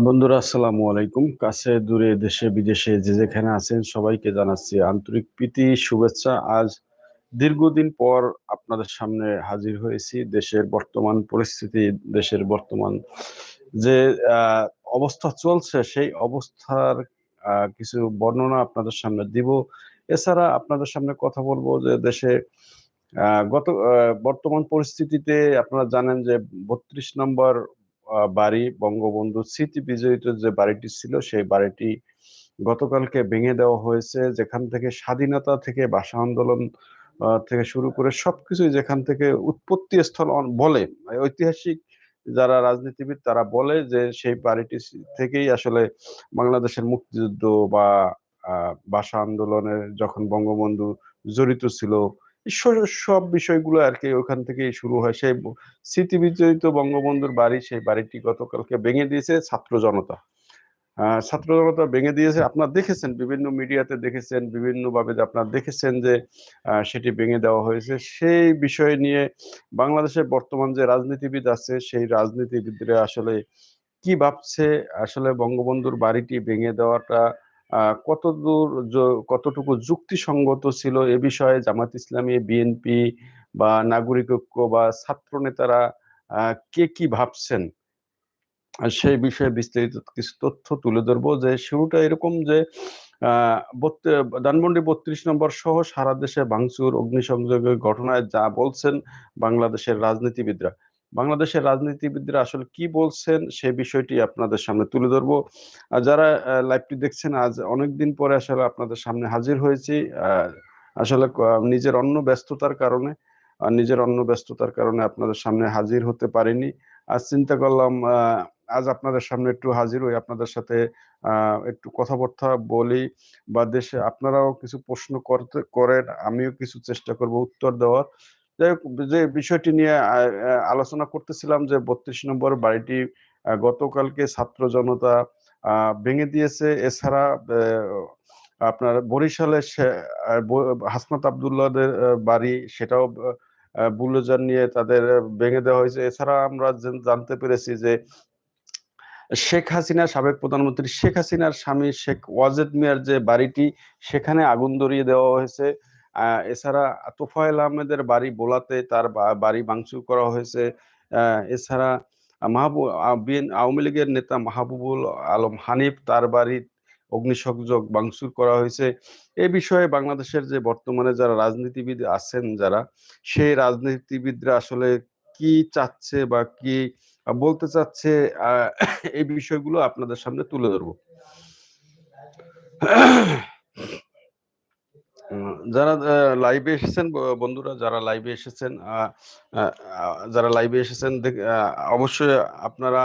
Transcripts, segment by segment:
বন্ধুরা, আসসালামু আলাইকুম। কাছে, দূরে, দেশে, বিদেশে যে যেখানে আছেন সবাইকে জানাচ্ছি আন্তরিক প্রীতি, শুভেচ্ছা। আজ দীর্ঘদিন পর আপনাদের সামনে হাজির হয়েছি। দেশের বর্তমান পরিস্থিতি, দেশের বর্তমান যে অবস্থা চলছে, সেই অবস্থার কিছু বর্ণনা আপনাদের সামনে দিব। এছাড়া আপনাদের সামনে কথা বলব যে, দেশে গত বর্তমান পরিস্থিতিতে আপনারা জানেন যে, বত্রিশ নম্বর বাড়ি বঙ্গবন্ধু স্মৃতি বিজড়িত যে বাড়িটি ছিল, সেই বাড়িটি গতকালকে ভেঙে দেওয়া হয়েছে। যেখান থেকে স্বাধীনতা থেকে ভাষা আন্দোলন থেকে শুরু করে সবকিছু যেখান থেকে উৎপত্তি স্থল বলে, ঐতিহাসিক যারা রাজনীতিবিদ তারা বলে যে সেই বাড়িটি থেকেই আসলে বাংলাদেশের মুক্তিযুদ্ধ বা ভাষা আন্দোলনের যখন বঙ্গবন্ধু জড়িত ছিল সব বিষয়গুলো আর কি ওখান থেকেই শুরু হয়। সেই স্মৃতি বিজড়িত বঙ্গবন্ধুর বাড়ি, সেই বাড়িটি গতকালকে ভেঙে দিয়েছে ছাত্র জনতা। ছাত্র জনতা ভেঙে দিয়েছে। আপনারা দেখেছেন, বিভিন্ন মিডিয়াতে দেখেছেন বিভিন্ন ভাবে আপনারা দেখেছেন যে সেটি ভেঙে দেওয়া হয়েছে। সেই বিষয় নিয়ে বাংলাদেশের বর্তমান যে রাজনীতিবিদ আছে, সেই রাজনীতিবিদরা আসলে কি ভাবছে? আসলে বঙ্গবন্ধুর বাড়িটি ভেঙে দেওয়াটা কতদূর কতটুকু যুক্তিসঙ্গত ছিল এ বিষয়ে জামাত ইসলামী, বিএনপি বা নাগরিক ঐক্য বা ছাত্র নেতারা কে কি ভাবছেন? সেই বিষয়ে বিস্তারিত কিছু তথ্য তুলে ধরবো যে শুরুটা এরকম যে ধানমন্ডি বত্রিশ নম্বর সহ সারা দেশে ভাঙচুর, অগ্নিসংযোগের ঘটনায় যা বলছেন বাংলাদেশের রাজনীতিবিদরা। বাংলাদেশের রাজনীতিবিদরা আসলে কি বলছেন সে বিষয়টি আপনাদের সামনে তুলে ধরবো। যারা লাইভটি দেখছেন, আজ অনেকদিন পরে আসলে আপনাদের সামনে হাজির হয়েছি। আসলে নিজের অন্য ব্যস্ততার কারণে নিজের অন্য ব্যস্ততার কারণে আপনাদের সামনে হাজির হতে পারিনি। আজ চিন্তা করলাম আজ আপনাদের সামনে একটু হাজির হই, আপনাদের সাথে একটু কথাবার্তা বলি, বা দেশে আপনারাও কিছু প্রশ্ন করতে, করেন, আমিও কিছু চেষ্টা করব উত্তর দেওয়ার। যে বিষয়টি নিয়ে আলোচনা করতেছিলাম যে বত্রিশ নম্বর বাড়িটি গতকালকে ছাত্র জনতা ভেঙে দিয়েছে। এছাড়া আপনার বরিশালে হাসনাত আবদুল্লাহদের বাড়ি সেটাও আহ, বুলডোজার নিয়ে তাদের ভেঙে দেওয়া হয়েছে। এছাড়া আমরা জানতে পেরেছি যে শেখ হাসিনা সাবেক প্রধানমন্ত্রী শেখ হাসিনার স্বামী শেখ ওয়াজেদ মিয়ার যে বাড়িটি সেখানে আগুন ধরিয়ে দেওয়া হয়েছে। এছাড়া তোফায়েল আহমেদের বাড়ি বোলাতে তার বাড়ি ভাঙচুর করা হয়েছে। এছাড়া মাহবুব আওয়ামী লীগের নেতা মাহবুবুল আলম হানিফ তার বাড়ি অগ্নিসংযোগ ভাঙচুর করা হয়েছে। এ বিষয়ে বাংলাদেশের যে বর্তমানে যারা রাজনীতিবিদ আছেন যারা, সেই রাজনীতিবিদরা আসলে কি চাচ্ছে বা কি বলতে চাচ্ছে এই বিষয়গুলো আপনাদের সামনে তুলে ধরবো। যারা লাইভে এসেছেন বন্ধুরা যারা লাইভে এসেছেন যারা লাইভে এসেছেন অবশ্যই আপনারা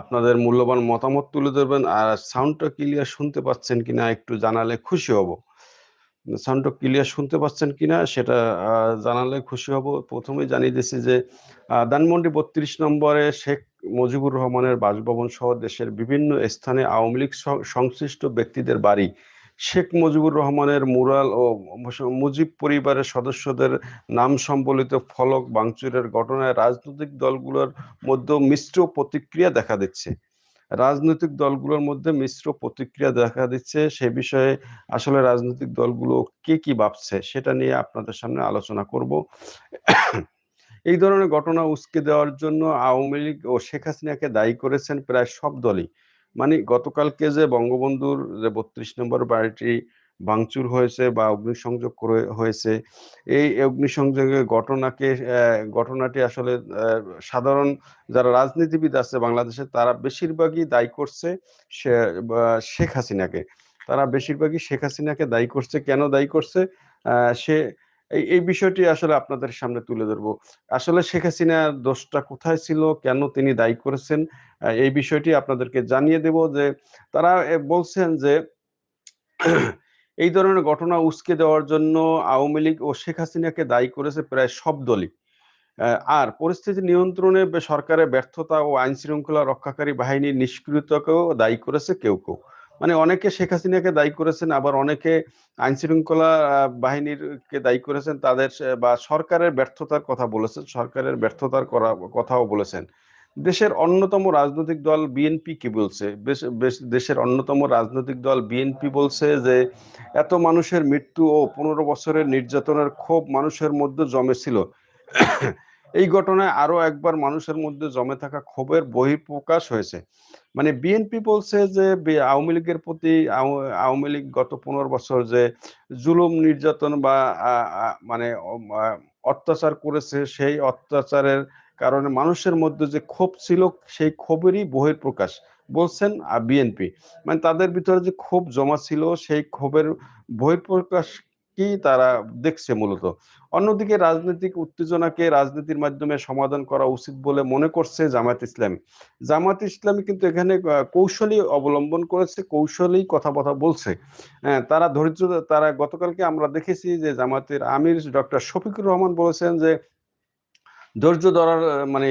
আপনাদের মূল্যবান মতামত তুলে ধরবেন আর সাউন্ডটা ক্লিয়ার শুনতে পাচ্ছেন কিনা একটু জানালে খুশি হব। সাউন্ডটা ক্লিয়ার শুনতে পাচ্ছেন কিনা সেটা জানালে খুশি হব। প্রথমেই জানিয়ে দিচ্ছি যে আহ, ধানমন্ডি বত্রিশ নম্বরে শেখ মুজিবুর রহমানের বাসভবন সহ দেশের বিভিন্ন স্থানে আওয়ামী লীগ সংশ্লিষ্ট ব্যক্তিদের বাড়ি শেখ মুজিবুর রহমানের মুরাল ও মুজিব পরিবারের সদস্যদের নাম সম্বলিত ফলক ভাঙচুরের ঘটনায় রাজনৈতিক দলগুলোর মধ্যে মিশ্র প্রতিক্রিয়া দেখা দিচ্ছে। রাজনৈতিক দলগুলোর মধ্যে মিশ্র প্রতিক্রিয়া দেখা দিচ্ছে। সে বিষয়ে আসলে রাজনৈতিক দলগুলো কে কি ভাবছে সেটা নিয়ে আপনাদের সামনে আলোচনা করব। এই ধরনের ঘটনা উস্কে দেওয়ার জন্য আওয়ামী লীগ ও শেখ হাসিনাকে দায়ী করেছেন প্রায় সব দলই। মানে গতকালকে যে বঙ্গবন্ধুর যে বত্রিশ নম্বর বাড়িটি ভাঙচুর হয়েছে বা অগ্নিসংযোগ করে হয়েছে, এই অগ্নিসংযোগের ঘটনাকে ঘটনাটি আসলে সাধারণ যারা রাজনীতিবিদ আছে বাংলাদেশে তারা বেশিরভাগই দায়ী করছে শেখ হাসিনাকে। তারা বেশিরভাগই শেখ হাসিনাকে দায়ী করছে। কেন দায়ী করছে? সে এই বিষয়টি আসলে আপনাদের সামনে তুলে ধরবো। আসলে শেখ হাসিনার দোষটা কোথায় ছিল? কেন তিনি দায়ী করেছেন? এই বিষয়টি আপনাদেরকে জানিয়ে দেব যে তারা বলছেন যে এই ধরনের ঘটনা উস্কে দেওয়ার জন্য আওয়ামী লীগ ও শেখ হাসিনাকে দায়ী করেছে প্রায় সব দলই। আর পরিস্থিতি নিয়ন্ত্রণে সরকারের ব্যর্থতা ও আইন শৃঙ্খলা রক্ষাকারী বাহিনীর নিষ্ক্রিয়তাকেও দায়ী করেছে কেউ কেউ। মানে অনেকে শেখ হাসিনাকে দায়ী করেছেন আবার অনেকে আইন শৃঙ্খলা আহ, বাহিনীর কে দায়ী করেছেন তাদের বা সরকারের ব্যর্থতার কথা বলেছেন সরকারের ব্যর্থতার করা কথাও বলেছেন। দেশের অন্যতম রাজনৈতিক দল বিএনপি কি বলছে? দেশের অন্যতম রাজনৈতিক দল বিএনপি বলছে যে এত মানুষের মৃত্যু ও পনেরো বছরের নির্যাতনের ক্ষোভ মানুষের মধ্যে জমেছিল। এই ঘটনায় আরও একবার মানুষের মধ্যে জমে থাকা ক্ষোভের বহিঃপ্রকাশ হয়েছে। মানে বিএনপি বলছে যে আওয়ামী লীগের প্রতি আওয়ামী লীগ গত পনেরো বছর যে জুলুম নির্যাতন বা মানে অত্যাচার করেছে, সেই অত্যাচারের কারণে মানুষের মধ্যে যে ক্ষোভ ছিল, সেই ক্ষোভেরই বহিঃপ্রকাশ বলছেন বিএনপি মানে তাদের ভিতরে যে ক্ষোভ জমা ছিল, সেই ক্ষোভের বহিঃপ্রকাশ কি তারা দেখছে মূলত? অন্যদিকে রাজনৈতিক উত্তেজনাকে রাজনীতির মাধ্যমে সমাধান করা উচিত বলে মনে করছে জামাত ইসলামী। জামাত ইসলামী কিন্তু এখানে কৌশলী অবলম্বন করেছে কৌশলী কথা কথা বলছে। হ্যাঁ তারা ধৈর্য, তারা গতকালকে আমরা দেখেছি যে জামাতের আমির ডক্টর শফিকুর রহমান বলেছেন যে ধৈর্য ধরার মানে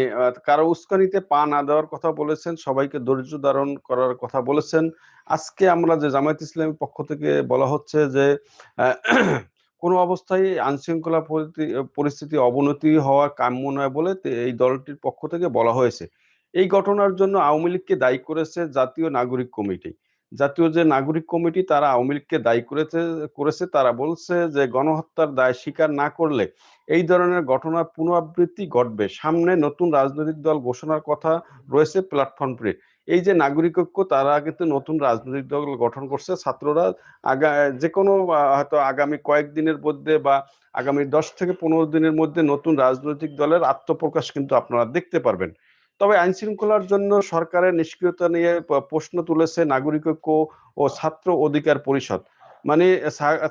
কারও উস্কানিতে পা না দেওয়ার কথা বলেছেন, সবাইকে ধৈর্য ধারণ করার কথা বলেছেন। আজকে আমরা যে জামায়াত ইসলামের পক্ষ থেকে বলা হচ্ছে যে কোনো অবস্থায় আইনশৃঙ্খলা পরিস্থিতি অবনতি হওয়া কাম্য নয় বলে এই দলটির পক্ষ থেকে বলা হয়েছে। এই ঘটনার জন্য আওয়ামী লীগকে দায়ী করেছে জাতীয় নাগরিক কমিটি। জাতীয় যে নাগরিক কমিটি, তারা আওয়ামী লীগকে দায়ী করেছে করেছে, তারা বলছে যে গণহত্যার দায় স্বীকার না করলে এই ধরনের ঘটনার পুনরাবৃত্তি ঘটবে। সামনে নতুন রাজনৈতিক দল ঘোষণার কথা রয়েছে প্ল্যাটফর্মে এই যে নাগরিক ঐক্য, তারা কিন্তু নতুন রাজনৈতিক দল গঠন করছে। ছাত্ররা আগা, যে কোনো হয়তো আগামী কয়েকদিনের মধ্যে বা আগামী দশ থেকে পনেরো দিনের মধ্যে নতুন রাজনৈতিক দলের আত্মপ্রকাশ কিন্তু আপনারা দেখতে পারবেন। তবে আইন শৃঙ্খলার জন্য সরকারের নিষ্ক্রিয়তা নিয়ে প্রশ্ন তুলেছে নাগরিক ঐক্য ও ছাত্র অধিকার পরিষদ। মানে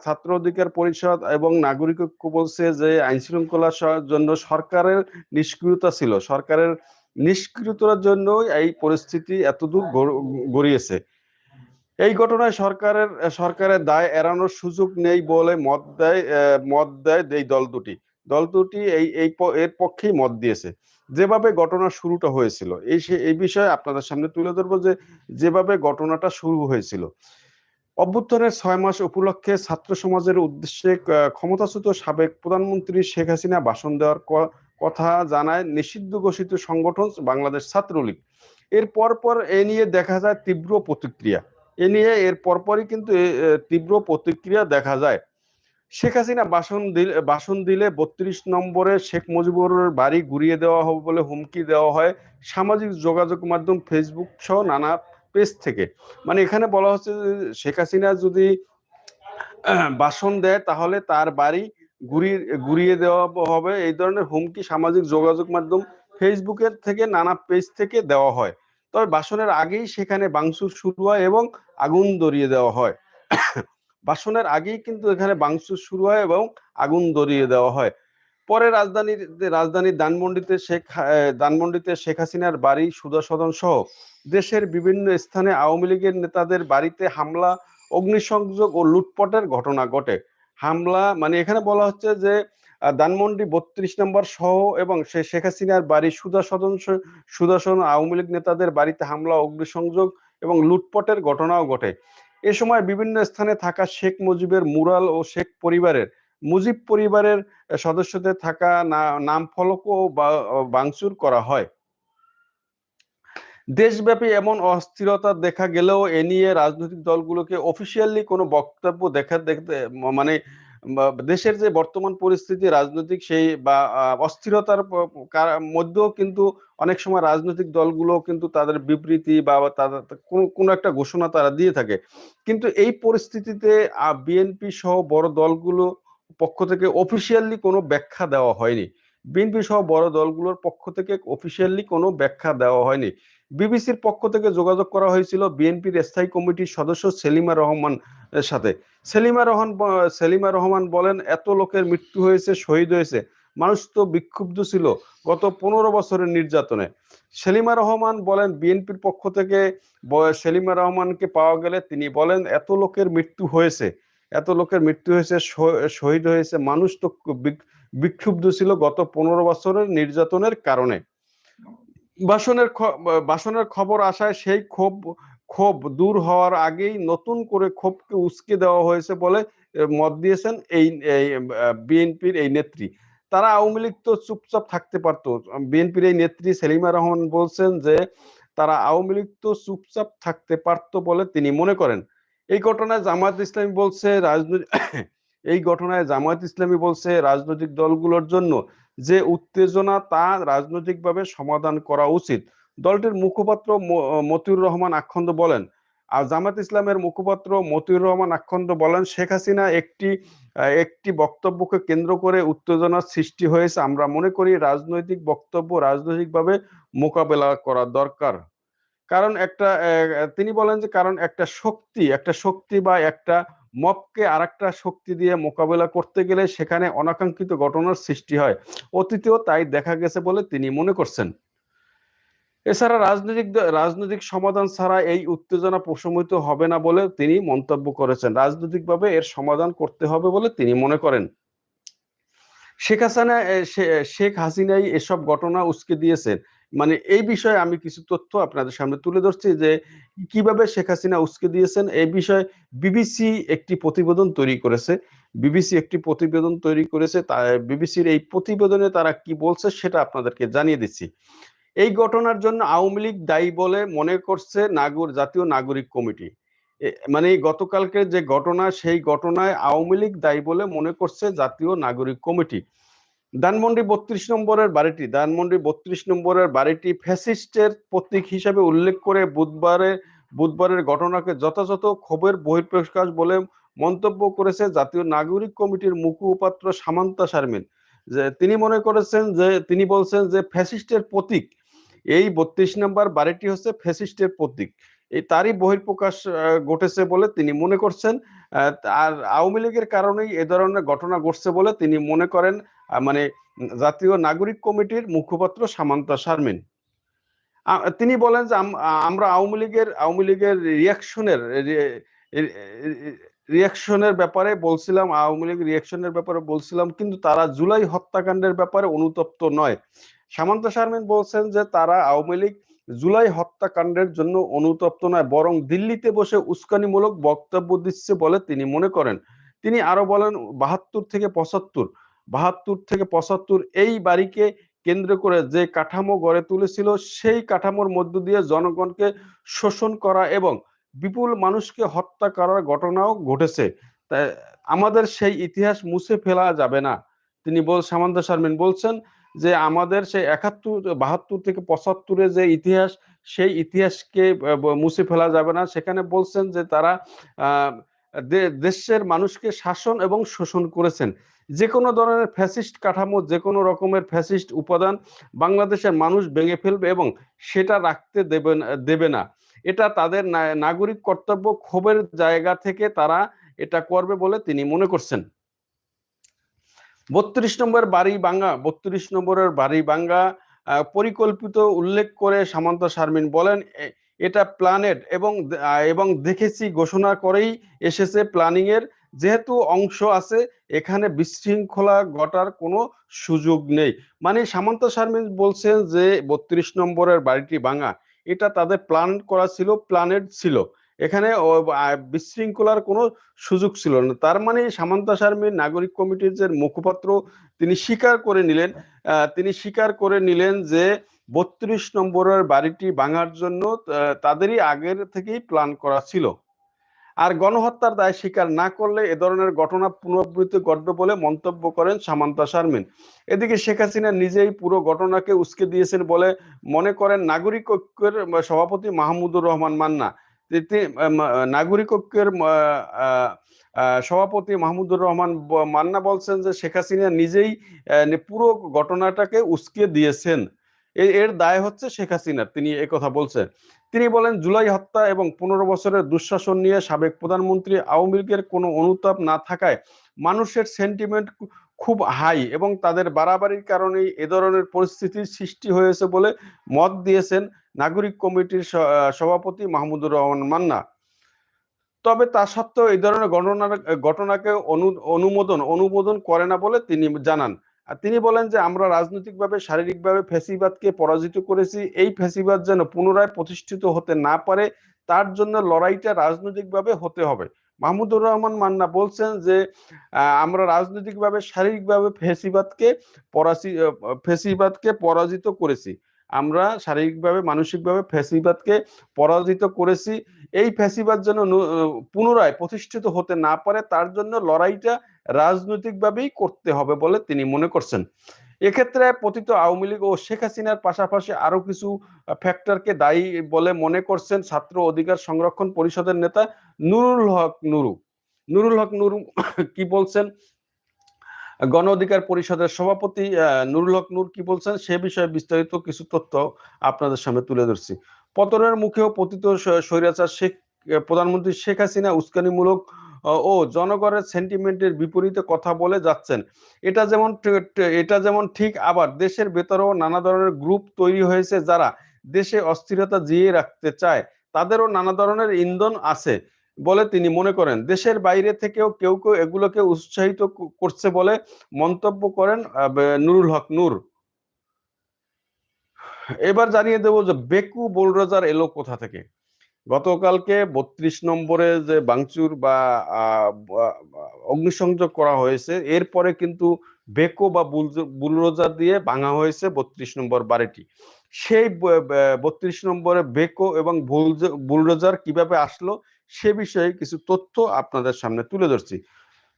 ছাত্র অধিকার পরিষদ এবং নাগরিক ঐক্য বলছে যে আইন শৃঙ্খলার জন্য সরকারের নিষ্ক্রিয়তা ছিল। সরকারের নিষ্ক্রিয়তার জন্য এই পরিস্থিতি এতদূর গড়িয়েছে। এই ঘটনায় সরকারের সরকারের দায় এড়ানোর সুযোগ নেই বলে মত দেয় মত দেয় এই দল দুটি। দল দুটি এই এই এর পক্ষেই মত দিয়েছে। যেভাবে ঘটনা শুরুটা হয়েছিল, এই এই বিষয়ে আপনাদের সামনে তুলে ধরবো যে, যেভাবে ঘটনাটা শুরু হয়েছিল। অভ্যুত্থানের ছয় মাস উপলক্ষে ছাত্র সমাজের উদ্দেশ্যে ক্ষমতাচ্যুত সাবেক প্রধানমন্ত্রী শেখ হাসিনা ভাষণ দেওয়ার কথা জানায় নিষিদ্ধ ঘোষিত সংগঠন বাংলাদেশ ছাত্রলীগ। এর পরপর এ নিয়ে দেখা যায় তীব্র প্রতিক্রিয়া। এ নিয়ে এর পরপরই কিন্তু তীব্র প্রতিক্রিয়া দেখা যায়। শেখ হাসিনা বাসন দিলে বাসন দিলে বত্রিশ নম্বরে শেখ মুজিবুরের বাড়ি ঘুরিয়ে দেওয়া হবে বলে হুমকি দেওয়া হয় সামাজিক যোগাযোগ মাধ্যম ফেসবুক সহ নানা পেজ থেকে। মানে এখানে বলা হচ্ছে শেখ হাসিনা যদি বাসন দেয় তাহলে তার বাড়ি ঘুরিয়ে ঘুরিয়ে দেওয়া হবে। এই ধরনের হুমকি সামাজিক যোগাযোগ মাধ্যম ফেসবুকের থেকে নানা পেজ থেকে দেওয়া হয়। তবে বাসনের আগেই সেখানে বাংসুর শুরু হয় এবং আগুন ধরিয়ে দেওয়া হয়। বাসনের আগেই কিন্তু এখানে বাংসুর শুরু হয় এবং আগুন ধরিয়ে দেওয়া হয়। পরে রাজধানীর রাজধানীর দানমন্ডিতে শেখ দানমন্ডিতে শেখ হাসিনার বাড়ি সুদর্শন সহ দেশের বিভিন্ন স্থানে আওয়ামী লীগের নেতাদের বাড়িতে হামলা, অগ্নিসংযোগ ও লুটপটের ঘটনা ঘটে। হামলা মানে এখানে বলা হচ্ছে যে দানমন্ডি বত্রিশ নম্বর সহ এবং সে শেখ হাসিনার বাড়ি সুদর্শন সুদর্শন আওয়ামী লীগ নেতাদের বাড়িতে হামলা, অগ্নিসংযোগ এবং লুটপটের ঘটনাও ঘটে। এ সময় বিভিন্ন স্থানে থাকা শেখ মুজিবের মুরাল ও শেখ পরিবারের, মুজিব পরিবারের সদস্যদের থাকা নাম ফলকও বাংচুর করা হয়। দেশব্যাপী এমন অস্থিরতা দেখা গেলেও এ নিয়ে রাজনৈতিক দলগুলোকে অফিসিয়ালি কোনো বক্তব্য দেখা, দেখতে মানে দেশের যে বর্তমান পরিস্থিতি, রাজনৈতিক সেই বা অস্থিরতার মধ্যেও কিন্তু অনেক সময় রাজনৈতিক দলগুলো কিন্তু তাদের বিবৃতি বা তাদের কোনো একটা ঘোষণা তারা দিয়ে থাকে। কিন্তু এই পরিস্থিতিতে বিএনপি সহ বড় দলগুলো পক্ষ থেকে অফিসিয়ালি কোনো ব্যাখ্যা দেওয়া হয়নি। বিএনপি সহ বড় দলগুলোর পক্ষ থেকে অফিসিয়ালি কোনো ব্যাখ্যা দেওয়া হয়নি। বিবিসির পক্ষ থেকে যোগাযোগ করা হয়েছিল বিএনপির স্থায়ী কমিটির সদস্য সেলিমা রহমান সাথে। সেলিমা রহমান সেলিমা রহমান বলেন, এত লোকের মৃত্যু হয়েছে, শহীদ হয়েছে। মানুষ তো বিক্ষুব্ধ ছিল গত পনেরো বছরের নির্যাতনে। সেলিমা রহমান বলেন, বিএনপির পক্ষ থেকে সেলিমা রহমানকে পাওয়া গেলে তিনি বলেন, এত লোকের মৃত্যু হয়েছে। এত লোকের মৃত্যু হয়েছে শহীদ হয়েছে। মানুষ তো বিক্ষুব্ধ ছিল গত পনেরো বছরের নির্যাতনের কারণে। বাসনের বাসনের খবর আসায় সেই ক্ষোভ ক্ষোভ দূর হওয়ার আগেই নতুন করে ক্ষোভকে উস্কে দেওয়া হয়েছে বলে মত দিয়েছেন এই বিএনপির এই নেত্রী। তারা আওয়ামী লীগ তো চুপচাপ থাকতে পারতো। বিএনপির এই নেত্রী সেলিমা রহমান বলছেন যে, তারা আওয়ামী লীগ তো চুপচাপ থাকতে পারতো বলে তিনি মনে করেন। এই ঘটনায় জামায়াত ইসলামী বলছে রাজনৈতিক এই ঘটনায় জামায়াত ইসলামী বলছে, রাজনৈতিক দলগুলোর জন্য যে উত্তেজনা তা রাজনৈতিকভাবে সমাধান করা উচিত। দলটির মুখপাত্র মতিউর রহমান আখন্দ বলেন, আর জামাত ইসলামের মুখপাত্র মতিউর রহমান আখন্দ বলেন, শেখ হাসিনা একটি একটি বক্তব্যকে কেন্দ্র করে উত্তেজনার সৃষ্টি হয়েছে। আমরা মনে করি রাজনৈতিক বক্তব্য রাজনৈতিকভাবে মোকাবেলা করা দরকার। কারণ একটা তিনি বলেন যে, কারণ একটা শক্তি একটা শক্তি বা একটা মপকে আর একটা শক্তি দিয়ে মোকাবেলা করতে গেলে সেখানে অনাকাঙ্ক্ষিত ঘটনার সৃষ্টি হয়। অতীতেও তাই দেখা গেছে বলে তিনি মনে করছেন। এছাড়া রাজনৈতিক রাজনৈতিক সমাধান ছাড়া এই উত্তেজনা প্রশমিত হবে না বলে তিনি মন্তব্য করেছেন। রাজনৈতিকভাবে এর সমাধান করতে হবে বলে তিনি মনে করেন। শেখ হাসিনা শেখ হাসিনাই এসব ঘটনা উস্কে দিয়েছেন মানে এই বিষয়ে আমি কিছু তথ্য আপনাদের সামনে তুলে ধরছি যে কীভাবে শেখ হাসিনা উস্কে দিয়েছেন, এই বিষয়ে বিবিসি একটি প্রতিবেদন তৈরি করেছে। বিবিসি একটি প্রতিবেদন তৈরি করেছে বিবিসির এই প্রতিবেদনে তারা কি বলছে সেটা আপনাদেরকে জানিয়ে দিচ্ছি। এই ঘটনার জন্য আওয়ামী লীগ দায়ী বলে মনে করছে নাগর, জাতীয় নাগরিক কমিটি। মানে গতকালকে যে ঘটনা, সেই ঘটনায় আওয়ামী লীগ দায়ী বলে মনে করছে জাতীয় নাগরিক কমিটি। ধানমন্ডি বত্রিশ নম্বরের বাড়িটি, ধানমন্ডি বত্রিশ নম্বরের বাড়িটি ফ্যাসিস্টের প্রতীক হিসাবে উল্লেখ করে বুধবারে, বুধবারের ঘটনাকে যথাযথ ক্ষোভের বহিঃপ্রকাশ বলে মন্তব্য করেছে জাতীয় নাগরিক কমিটির মুখপাত্র সামান্তা শারমিন। যে তিনি মনে করেছেন যে, তিনি বলছেন যে ফ্যাসিস্টের প্রতীক, এই বত্রিশ নম্বর বাড়িটি হচ্ছে ফ্যাসিস্টের প্রতীক। এই তারই বহির্প্রকাশ ঘটেছে বলে তিনি মনে করছেন। আর আওয়ামী লীগের কারণেই এ ধরনের ঘটনা ঘটছে বলে তিনি মনে করেন। মানে জাতীয় নাগরিক কমিটির মুখপাত্র সামান্তা শারমিন। তিনি বলেন যে আমরা আওয়ামী লীগের আওয়ামী লীগের রিয়াকশনের রিয়াকশনের ব্যাপারে বলছিলাম, আওয়ামী লীগ রিয়াকশনের ব্যাপারে বলছিলাম, কিন্তু তারা জুলাই হত্যাকাণ্ডের ব্যাপারে অনুতপ্ত নয়। সামান্ত শারমিন বলছেন যে তারা আওয়ামী লীগ জুলাই হত্যাকাণ্ডের জন্য অনুতপ্ত নয়, বরং দিল্লিতে বসে উস্কানিমূলক বক্তব্য দিচ্ছে বলে তিনি মনে করেন। তিনি আরও বলেন, বাহাত্তর থেকে পঁচাত্তর বাহাত্তর থেকে পঁচাত্তর এই বাড়িকে কেন্দ্র করে যে কাঠামো গড়ে তুলেছিল, সেই কাঠামোর মধ্য দিয়ে জনগণকে শোষণ করা এবং বিপুল মানুষকে হত্যা করার ঘটনাও ঘটেছে। আমাদের সেই ইতিহাস মুছে ফেলা যাবে না। তিনি বল, সামান্ত শারমিন বলছেন যে, আমাদের সেই একাত্তর, বাহাত্তর থেকে পঁচাত্তরের যে ইতিহাস, সেই ইতিহাসকে মুছে ফেলা যাবে না। সেখানে বলছেন যে, তারা দেশের মানুষকে শাসন এবং শোষণ করেছেন। যে কোনো ধরনের ফ্যাসিস্ট কাঠামো যে কোনো রকমের ফ্যাসিস্ট উপাদান বাংলাদেশের মানুষ ভেঙে ফেলবে এবং সেটা রাখতে দেবে দেবে না। এটা তাদের নাগরিক কর্তব্য, ক্ষোভের জায়গা থেকে তারা এটা করবে বলে তিনি মনে করছেন। বত্রিশ নম্বর বাড়ি বাঙ্গা বত্রিশ নম্বরের বাড়ি বাঙ্গা পরিকল্পিত উল্লেখ করে সামন্ত শারমিন বলেন এটা প্ল্যানেট এবং এবং দেখেছি ঘোষণা করেই এসেছে প্ল্যানিং এর। যেহেতু অংশ আছে, এখানে বিশৃঙ্খলা ঘটার কোনো সুযোগ নেই। মানে সামন্ত শারমিন বলছেন যে, বত্রিশ নম্বরের বাড়িটি ভাঙা। এটা তাদের প্ল্যান করা ছিল প্ল্যানেট ছিল। এখানে বিশৃঙ্খলার কোনো সুযোগ ছিল না। তার মানে সামান্তা শারমিন নাগরিক কমিটির যে মুখপাত্র, তিনি স্বীকার করে নিলেন তিনি স্বীকার করে নিলেন যে বত্রিশ নম্বরের বাড়িটি ভাঙার জন্য তাদেরই আগের থেকেই প্ল্যান করা ছিল। আর গণহত্যার দায় স্বীকার না করলে এ ধরনের ঘটনা পুনরাবৃত্তি ঘটবে বলে মন্তব্য করেন সামান্তা শারমিন। এদিকে শেখ হাসিনা নিজেই পুরো ঘটনাকে উস্কে দিয়েছেন বলে মনে করেন নাগরিক ঐক্যের সভাপতি মাহমুদুর রহমান মান্না। নাগরিক ঐক্যের সভাপতি মাহমুদুর রহমান মান্না বলছেন যে শেখ হাসিনা নিজেই পুরো ঘটনাটাকে উস্কে দিয়েছেন। এর দায় হচ্ছে শেখ হাসিনার, তিনি কথা বলছেন। তিনি বলেন, জুলাই হত্যা এবং পনেরো বছরের দুঃশাসন নিয়ে সাবেক প্রধানমন্ত্রী আওয়ামী লীগের কোনো অনুতাপ না থাকায় মানুষের সেন্টিমেন্ট খুব হাই এবং তাদের বাড়াবাড়ির কারণেই এ ধরনের পরিস্থিতির সৃষ্টি হয়েছে বলে মত দিয়েছেন নাগরিক কমিটির সভাপতি মাহমুদুর রহমান মান্না। তবে তা সত্ত্বেও এই ধরনের ঘটনার ঘটনাকে অনুমোদন অনুমোদন করে না বলে তিনি জানান। তিনি বলেন যে, আমরা রাজনৈতিকভাবে, শারীরিকভাবে ফ্যাসিবাদকে পরাজিত করেছি। এই ফ্যাসিবাদ যেন পুনরায় প্রতিষ্ঠিত হতে না পারে, তার জন্য লড়াইটা রাজনৈতিকভাবে হতে হবে। মাহমুদুর রহমান মান্না বলছেন যে আমরা রাজনৈতিকভাবে, শারীরিকভাবে ফেসিবাদকে পরাসি ফেসিবাদকে পরাজিত করেছি। আমরা শারীরিকভাবে, মানসিকভাবে ফ্যাসিবাদকে পরাজিত করেছি। এই ফ্যাসিবাদ যেন পুনরায় প্রতিষ্ঠিত হতে না পারে, তার জন্য লড়াইটা রাজনৈতিকভাবেই করতে হবে বলে তিনি মনে করছেন। এক্ষেত্রে পতিত আওয়ামী লীগ ও শেখ হাসিনার পাশাপাশি আরও কিছু ফ্যাক্টরকে দায়ী বলে মনে করছেন ছাত্র অধিকার সংরক্ষণ পরিষদের নেতা নুরুল হক নুরু। নুরুল হক নুরু কি বলছেন? গণ অধিকার পরিষদের সভাপতি নুরুল হক নূর কি বলছেন? সে বিষয়ে বিস্তারিত কিছু তথ্য আপনাদের সামনে তুলে ধরছি। পতনের মুখেও পতিত স্বৈরাচার শেখ, প্রধানমন্ত্রী শেখ হাসিনা উস্কানিমূলক ও জনগণের সেন্টিমেন্টের বিপরীতে কথা বলে যাচ্ছেন। এটা যেমন এটা যেমন ঠিক, আবার দেশের ভেতরেও নানা ধরনের গ্রুপ তৈরি হয়েছে যারা দেশে অস্থিরতা জিয়ে রাখতে চায়। তাদেরও নানা ধরনের ইন্ধন আছে বলে তিনি মনে করেন। দেশের বাইরে থেকেও কেউ কেউ এগুলোকে উৎসাহিত করছে বলে মন্তব্য করেন নুরুল হক নূর। এবার জানিয়ে দেব যে বেকু বোলরাজার এলো কোথা থেকে? গতকালকে বত্রিশ নম্বরে যে বাংচুর বা অগ্নিসংযোগ করা হয়েছে, এরপরে কিন্তু বেকো বা বুলরোজার দিয়ে ভাঙা হয়েছে বত্রিশ নম্বর বাড়িটি। সেই বত্রিশ নম্বরে বেকো এবং বুলরোজার কীভাবে আসলো সে বিষয়ে কিছু তথ্য আপনাদের সামনে তুলে ধরছি।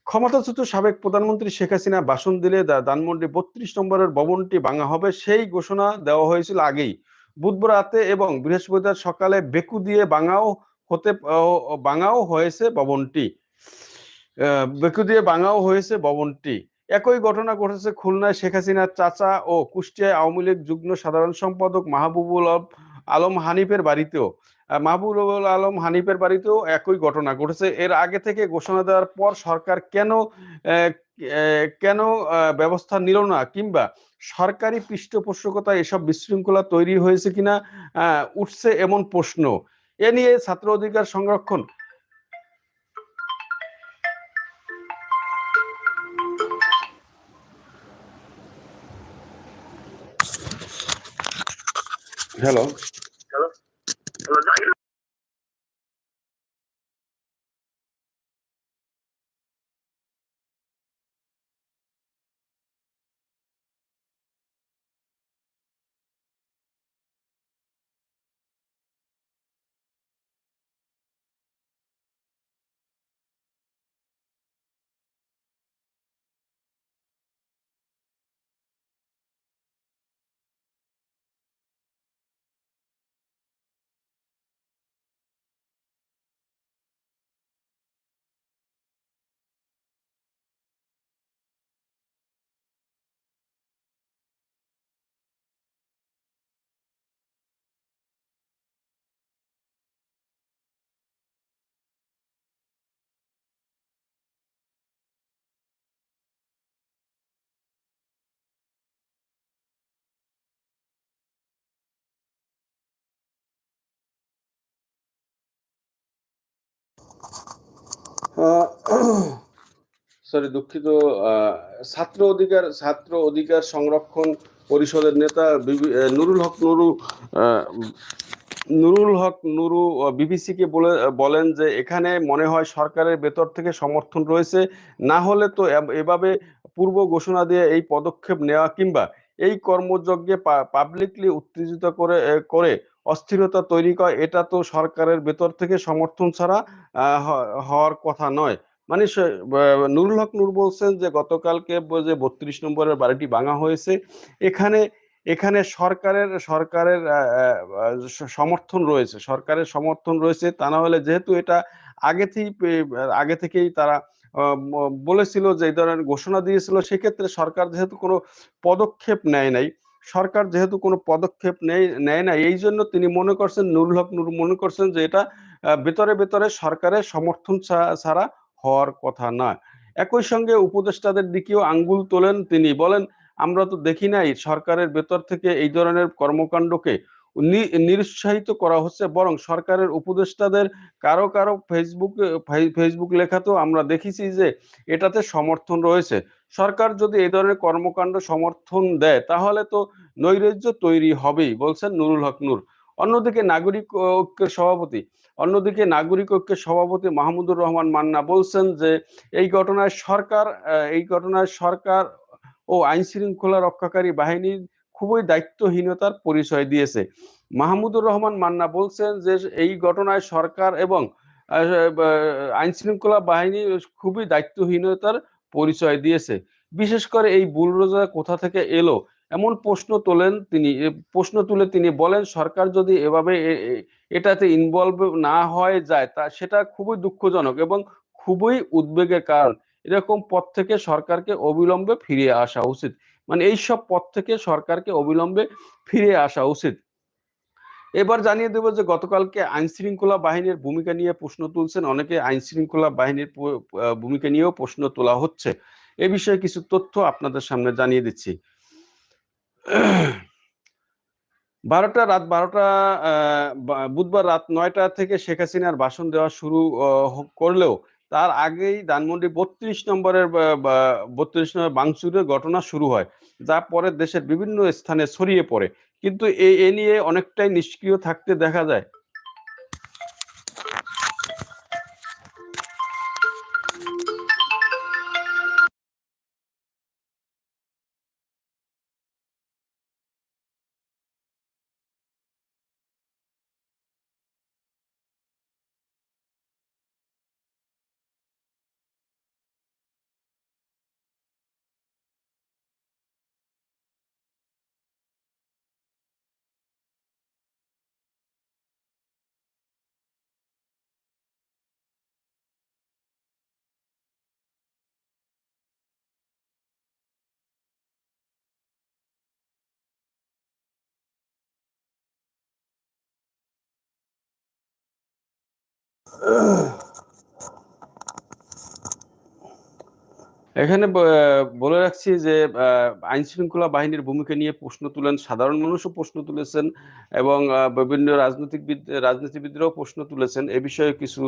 ক্ষমতাচ্যুত সাবেক প্রধানমন্ত্রী শেখ হাসিনা ভাষণ দিলে ধানমন্ডি বত্রিশ নম্বরের ভবনটি ভাঙা হবে, সেই ঘোষণা দেওয়া হয়েছিল আগেই। বুধবার রাতে এবং বৃহস্পতিবার সকালে বেকু দিয়ে বাঙাও হতে বাঙাও হয়েছে ভবনটি। বেকু দিয়ে বাঙাও হয়েছে ভবনটি। একই ঘটনা ঘটেছে খুলনায়। শেখ হাসিনার চাচা ও কুষ্টিয়ায় আওয়ামী লীগ যুগ্ম সাধারণ সম্পাদক মাহবুবুল আলম হানিফের বাড়িতেও মাহবুবুল আলম হানিফের বাড়িতেও একই ঘটনা ঘটেছে। এর আগে থেকে ঘোষণা দেওয়ার পর সরকার কেন কেন ব্যবস্থা নিল না কিংবা সরকারি পৃষ্ঠপোষকতা এসব বিশৃঙ্খলা তৈরি হয়েছে কিনা উঠছে এমন প্রশ্ন। এ নিয়ে ছাত্র অধিকার সংরক্ষণ। হ্যালো সরি দুঃখিত ছাত্র অধিকার ছাত্র অধিকার সংরক্ষণ পরিষদের নেতা নুরুল হক নুরু নুরুল হক নুরু বিবিসিকে বলে, বলেন যে এখানে মনে হয় সরকারের ভেতর থেকে সমর্থন রয়েছে, না হলে তো এভাবে পূর্ব ঘোষণা দিয়ে এই পদক্ষেপ নেওয়া কিংবা এই কর্মযজ্ঞে পাবলিকলি উত্তেজিত করে করে অস্থিরতা তৈরি করা, এটা তো সরকারের ভেতর থেকে সমর্থন ছাড়া হওয়ার কথা নয়। মানে নুরুল হক নূর বলছেন যে, গতকালকে যে বত্রিশ নম্বরের বাড়িটি ভাঙা হয়েছে, এখানে এখানে সরকারের সরকারের সমর্থন রয়েছে, সরকারের সমর্থন রয়েছে, তা না হলে যেহেতু এটা আগে থেকেই আগে থেকেই তারা বলেছিল যে, এই ধরনের ঘোষণা দিয়েছিল, সেক্ষেত্রে সরকার যেহেতু কোনো পদক্ষেপ নেয় নাই সরকার যেহেতু কোনো পদক্ষেপ নেয় নেয় না এই জন্য তিনি মনে করছেন, নুরুল হক নুর মনে করছেন যে এটা ভেতরে ভেতরে সরকারের সমর্থন ছাড়া হওয়ার কথা না। একই সঙ্গে উপদেষ্টাদের দিকেও আঙ্গুল তোলেন তিনি, বলেন, আমরা তো দেখি নাই সরকারের ভেতর থেকে এই ধরনের কর্মকাণ্ডকে নিরুৎসাহিত করা হচ্ছে, বরং সরকারের উপদেষ্টাদের কারও কারও ফেসবুক ফেসবুক লেখাতেও আমরা দেখেছি যে এটাতে সমর্থন রয়েছে। সরকার যদি এই ধরনের কর্মকাণ্ড সমর্থন দেয়, তাহলে তো নৈরাজ্য তৈরি হবেই, বলছেন নুরুল হক নূর। অন্যদিকে নাগরিক ঐক্যের সভাপতি, অন্যদিকে নাগরিক ঐক্যের সভাপতি মাহমুদুর রহমান মান্না বলছেন যে এই ঘটনায় সরকার এই ঘটনায় সরকার ও আইন শৃঙ্খলা রক্ষাকারী বাহিনীর খুবই দায়িত্বহীনতার পরিচয় দিয়েছে। মাহমুদুর রহমান মান্না বলছেন যে এই ঘটনায় সরকার এবং আইন শৃঙ্খলা বাহিনী খুবই দায়িত্বহীনতার পরিচয় দিয়েছে। বিশেষ করে এই বুলরোজা কোথা থেকে এলো? এমন প্রশ্ন তোলেন তিনি প্রশ্ন তুলে তিনি বলেন, সরকার যদি এভাবে এটাতে ইনভলভ না হয়ে যায়, তা সেটা খুবই দুঃখজনক এবং খুবই উদ্বেগের কারণ। এরকম পথ থেকে সরকারকে অবিলম্বে ফিরে আসা উচিত। মানে এই সব পথ থেকে সরকারকে অবিলম্বে ফিরে আসা উচিত। এবার জানিয়ে দেব যে গতকালকে আইন শৃঙ্খলা বাহিনীর ভূমিকা নিয়ে প্রশ্ন তুলছেন। অনেকে আইন শৃঙ্খলা বাহিনীর ভূমিকা নিয়েও প্রশ্ন তোলা হচ্ছে। এ বিষয়ে কিছু তথ্য আপনাদের সামনে জানিয়ে দিচ্ছি। বারোটা রাত বারোটা বুধবার রাত নয়টা থেকে শেখ হাসিনার ভাষণ দেওয়া শুরু করলেও তার আগেই ধানমন্ডি বত্রিশ নম্বরের বত্রিশ নম্বর বাংচুরের ঘটনা শুরু হয়, যা পরে দেশের বিভিন্ন স্থানে ছড়িয়ে পড়ে। কিন্তু এ নিয়ে অনেকটাই নিষ্ক্রিয় থাকতে দেখা যায়। Ugh. এখানে বলে রাখছি যে আইন শৃঙ্খলা বাহিনীর ভূমিকা নিয়ে প্রশ্ন তুলেন সাধারণ মানুষও প্রশ্ন তুলেছেন এবং বিভিন্ন রাজনৈতিকবিদ, রাজনীতিবিদরাও প্রশ্ন তুলেছেন। এ বিষয়ে কিছু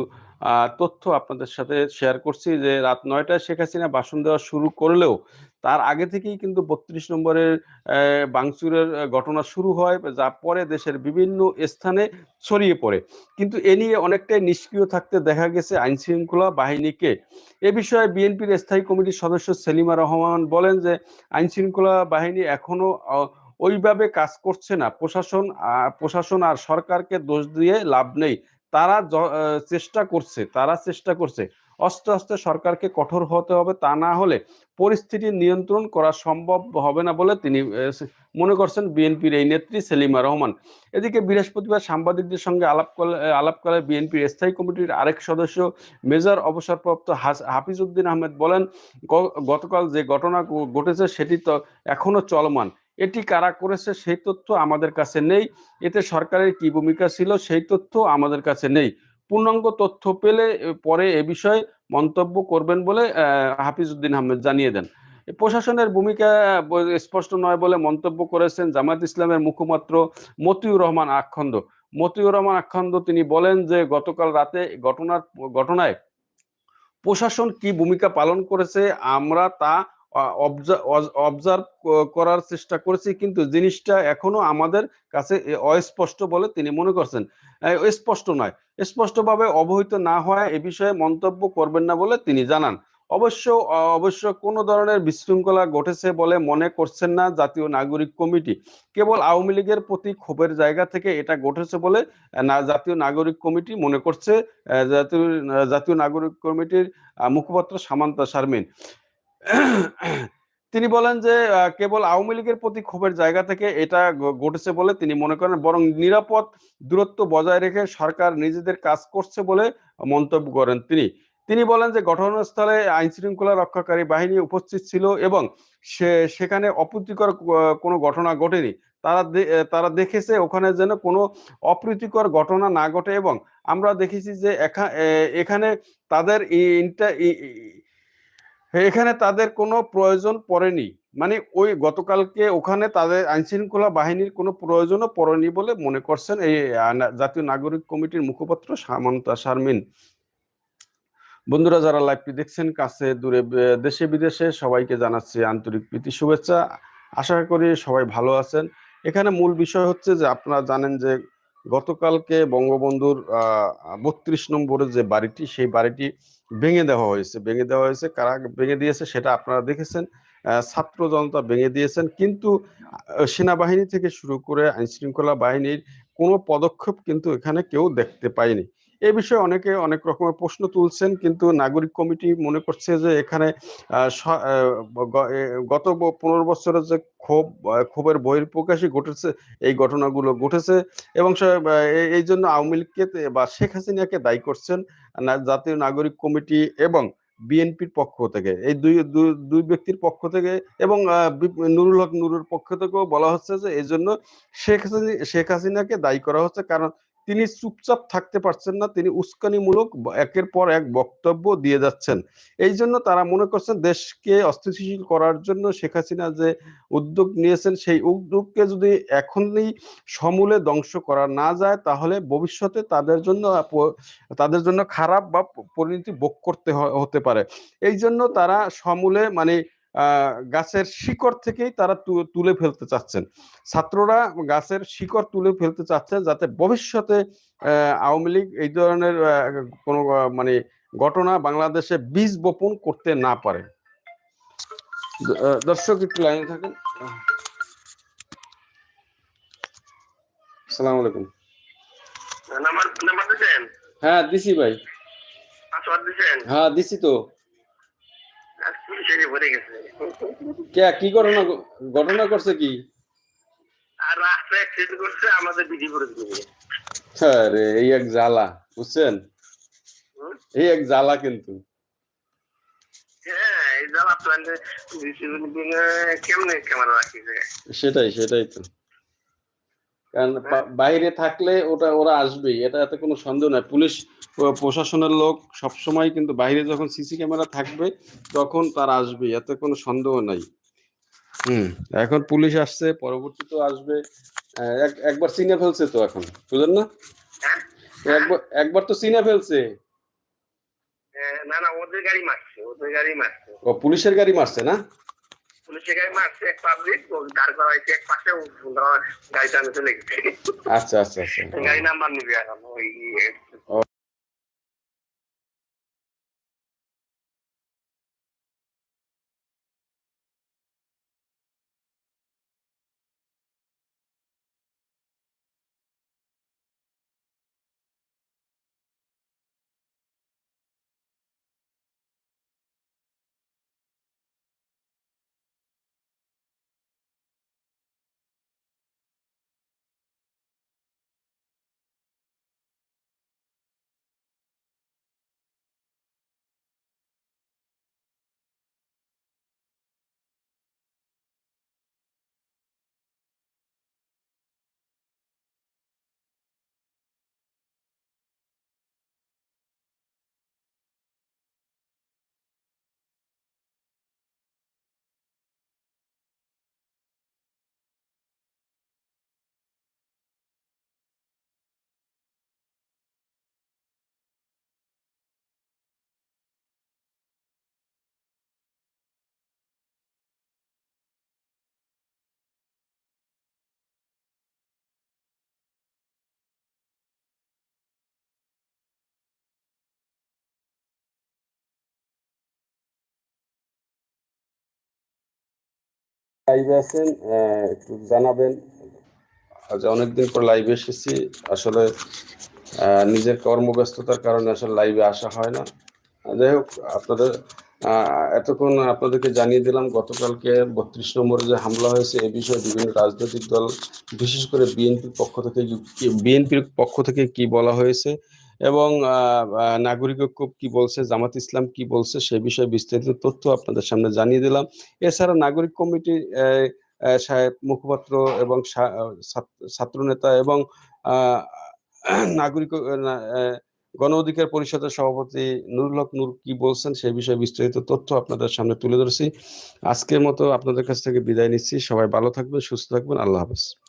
তথ্য আপনাদের সাথে শেয়ার করছি যে, রাত নয়টায় শেখ হাসিনা ভাষণ দেওয়া শুরু করলেও তার আগে থেকেই কিন্তু বত্রিশ নম্বরের বাংচুরের ঘটনা শুরু হয়, যা পরে দেশের বিভিন্ন স্থানে ছড়িয়ে পড়ে। কিন্তু এ নিয়ে অনেকটাই নিষ্ক্রিয় থাকতে দেখা গেছে আইন শৃঙ্খলা বাহিনীকে। এ বিষয়ে বিএনপির স্থায়ী কমিটির সদস্য সেলিমা রহমান বলেন যে আইন শৃঙ্খলা বাহিনী এখনও ওইভাবে কাজ করছে না। প্রশাসন প্রশাসন আর সরকারকে দোষ দিয়ে লাভ নেই। তারা চেষ্টা করছে, তারা চেষ্টা করছে। আস্তে আস্তে সরকারকে কঠোর হতে হবে, তা না হলে পরিস্থিতি নিয়ন্ত্রণ করা সম্ভব হবে না বলে তিনি মনে করছেন বিএনপির এই নেত্রী সেলিমা রহমান। এদিকে বৃহস্পতিবার সাংবাদিকদের সঙ্গে আলাপ আলাপকালে বিএনপির স্থায়ী কমিটির আরেক সদস্য মেজর অবসরপ্রাপ্ত হাফিজউদ্দিন আহমেদ বলেন গতকাল যে ঘটনা ঘটেছে সেটি তো এখনও চলমান। এটি কারা করেছে সেই তথ্য আমাদের কাছে নেই। এতে সরকারের কি ভূমিকা ছিল সেই তথ্য আমাদের কাছে নেই। পূর্ণাঙ্গ তথ্য পেলে পরে এ বিষয়ে মন্তব্য করবেন বলে হাফিজউদ্দিন আহমেদ জানিয়ে দেন। প্রশাসনের ভূমিকা স্পষ্ট নয় বলে মন্তব্য করেছেন জামাত ইসলামের মুখপাত্র মতিউর রহমান আখন্দ। মতিউর রহমান আখন্দ তিনি বলেন যে, গতকাল রাতে ঘটনার, ঘটনায় প্রশাসন কি ভূমিকা পালন করেছে, আমরা তা অবজার্ভ করার চেষ্টা করেছি, কিন্তু জিনিসটা এখনও আমাদের কাছে অস্পষ্ট বলে তিনি মনে করছেন। স্পষ্ট নয়। স্পষ্টভাবে অবহিত না হয় এ বিষয়ে মন্তব্য করবেন না বলে তিনি জানান। অবশ্য অবশ্য কোনো ধরনের বিশৃঙ্খলা ঘটেছে বলে মনে করছেন না জাতীয় নাগরিক কমিটি। কেবল আওয়ামী লীগের প্রতি ক্ষোভের জায়গা থেকে এটা ঘটেছে বলে না, জাতীয় নাগরিক কমিটি মনে করছে জাতীয় জাতীয় নাগরিক কমিটির মুখপাত্র সামান্তা শারমিন। তিনি বলেন যে কেবল আওয়ামী লীগের প্রতি ক্ষোভের জায়গা থেকে এটা ঘটেছে বলে তিনি মনে করেন, বরং নিরাপদ দূরত্ব বজায় রেখে সরকার নিজেদের কাজ করছে বলে মন্তব্য করেন তিনি। তিনি বলেন যে, ঘটনাস্থলে আইন শৃঙ্খলা রক্ষাকারী বাহিনী উপস্থিত ছিল এবং সেখানে অপ্রীতিকর কোনো ঘটনা ঘটেনি। তারা তারা দেখেছে ওখানে যেন কোনো অপ্রীতিকর ঘটনা না ঘটে এবং আমরা দেখেছি যে এখানে তাদের এখানে তাদের কোনো প্রয়োজন পড়েনি। মানে ওই গতকালকে ওখানে তাদের আইনশৃঙ্খলা বাহিনীর কোনো প্রয়োজনও পড়েনি বলে মনে করছেন এই জাতীয় নাগরিক কমিটির মুখপাত্র সামন্তা শারমিন। বন্ধুরা, যারা লাইভটি দেখছেন, কাছে, দূরে দেশে, বিদেশে সবাইকে জানাচ্ছি আন্তরিক প্রীতি, শুভেচ্ছা। আশা করি সবাই ভালো আছেন। এখানে মূল বিষয় হচ্ছে যে আপনারা জানেন যে গতকালকে বঙ্গবন্ধুর বত্রিশ নম্বরের যে বাড়িটি, সেই বাড়িটি ভেঙে দেওয়া হয়েছে। ভেঙে দেওয়া হয়েছে, কারা ভেঙে দিয়েছে সেটা আপনারা দেখেছেন। ছাত্র জনতা ভেঙে দিয়েছেন। কিন্তু সেনাবাহিনী থেকে শুরু করে আইনশৃঙ্খলা বাহিনীর কোনো পদক্ষেপ কিন্তু এখানে কেউ দেখতে পায়নি। এ বিষয়ে অনেকে অনেক রকমের প্রশ্ন তুলছেন, কিন্তু নাগরিক কমিটি মনে করছে যে এখানে গত পনেরো বছরের যে ক্ষোভ ক্ষোভের বহির্প্রকাশই ঘটেছে, এই ঘটনাগুলো ঘটেছে এবং এই- জন্য আওয়ামী লীগকে বা শেখ হাসিনাকে দায়ী করছেন জাতীয় নাগরিক কমিটি এবং বিএনপির পক্ষ থেকে। এই দুই দুই- ব্যক্তির পক্ষ থেকে এবং নুরুল হক নুরুর পক্ষ থেকেও বলা হচ্ছে যে এই জন্য শেখ হাসিনা, শেখ হাসিনাকে দায়ী করা হচ্ছে কারণ তিনি চুপচাপ থাকতে পারছেন না, তিনি উস্কানিমূলক একের পর এক বক্তব্য দিয়ে যাচ্ছেন। এই জন্য তারা মনে করছেন দেশকে অস্থিতিশীল করার জন্য শেখ হাসিনা যে উদ্যোগ নিয়েছেন, সেই উদ্যোগকে যদি এখনই সমূলে ধ্বংস করা না যায়, তাহলে ভবিষ্যতে তাদের জন্য তাদের জন্য খারাপ বা পরিণতি ভোগ করতে হতে পারে। এই জন্য তারা সমূলে মানে গাছের শিকড় থেকেই তারা তুলে ফেলতে চাচ্ছেন। ছাত্ররা গাছের শিকড় তুলে ফেলতে চাচ্ছেন যাতে ভবিষ্যতে আওয়ামী লীগ এই ধরনের কোনো মানে ঘটনা বাংলাদেশে বীজ বপন করতে না পারে। দর্শক একটু লাইনে থাকেন। আসসালামু আলাইকুম। দিছেন? হ্যাঁ দিছি ভাই। হ্যাঁ দিছি তো। ভরে গেছে। কে কি ঘটনা ঘটনা করছে কি? আর রাস্তায় অ্যাক্সিডেন্ট করছে আমাদের বিধি করে দিবে। আরে এই এক জ্বালা বুঝছেন? এই এক জ্বালা কিন্তু। হ্যাঁ এই কেমনে ক্যামেরা রাখি সেটাই সেটাই তো। কারণ বাইরে থাকলে ওটা ওরা আসবেই। এটা এত কোনো সন্দেহ নাই। পুলিশ প্রশাসনের লোক সবসময় কিন্তু বাইরে যখন সিসি ক্যামেরা থাকবে তখন তারা আসবেই। এত কোনো সন্দেহ নাই। হুম এখন পুলিশ আসছে পরবর্তীতেও আসবে। এক- একবার চিনে ফেলছে তো এখন। বুঝলেন না? হ্যাঁ। একবার একবার তো চিনে ফেলছে। হ্যাঁ, না না ওদের গাড়ি মারছে ওদের গাড়ি মারছে। ও পুলিশের গাড়ি মারছে না? মারছে এক পাবলিক দাঁড় এক পাশে চলে গেছে। আচ্ছা আচ্ছা আচ্ছা। গাড়ি নাম্বার নিবি এখন ওই লাইভে আছেন একটু জানাবেন। আজ অনেকদিন পর লাইভে এসেছি। আসলে নিজের কর্মব্যস্ততার কারণে আসলে লাইভে আসা হয় না। যাই হোক, আপনাদের এতক্ষণ আপনাদেরকে জানিয়ে দিলাম, গতকালকে বত্রিশ নম্বরে যে হামলা হয়েছে, এ বিষয়ে বিভিন্ন রাজনৈতিক দল, বিশেষ করে বিএনপির পক্ষ থেকে বিএনপির পক্ষ থেকে কি বলা হয়েছে এবং নাগরিক ঐক্য কি বলছে, জামাত ইসলাম কি বলছে, সে বিষয়ে বিস্তারিত তথ্য আপনাদের সামনে জানিয়ে দিলাম। এছাড়া নাগরিক কমিটি সাহেব, মুখপাত্র এবং ছাত্র- ছাত্রনেতা এবং নাগরিক গণ অধিকার পরিষদের সভাপতি নুরুল হক নূর কি বলছেন, সে বিষয়ে বিস্তারিত তথ্য আপনাদের সামনে তুলে ধরেছি। আজকের মতো আপনাদের কাছ থেকে বিদায় নিচ্ছি। সবাই ভালো থাকবেন, সুস্থ থাকবেন। আল্লাহ হাফেজ।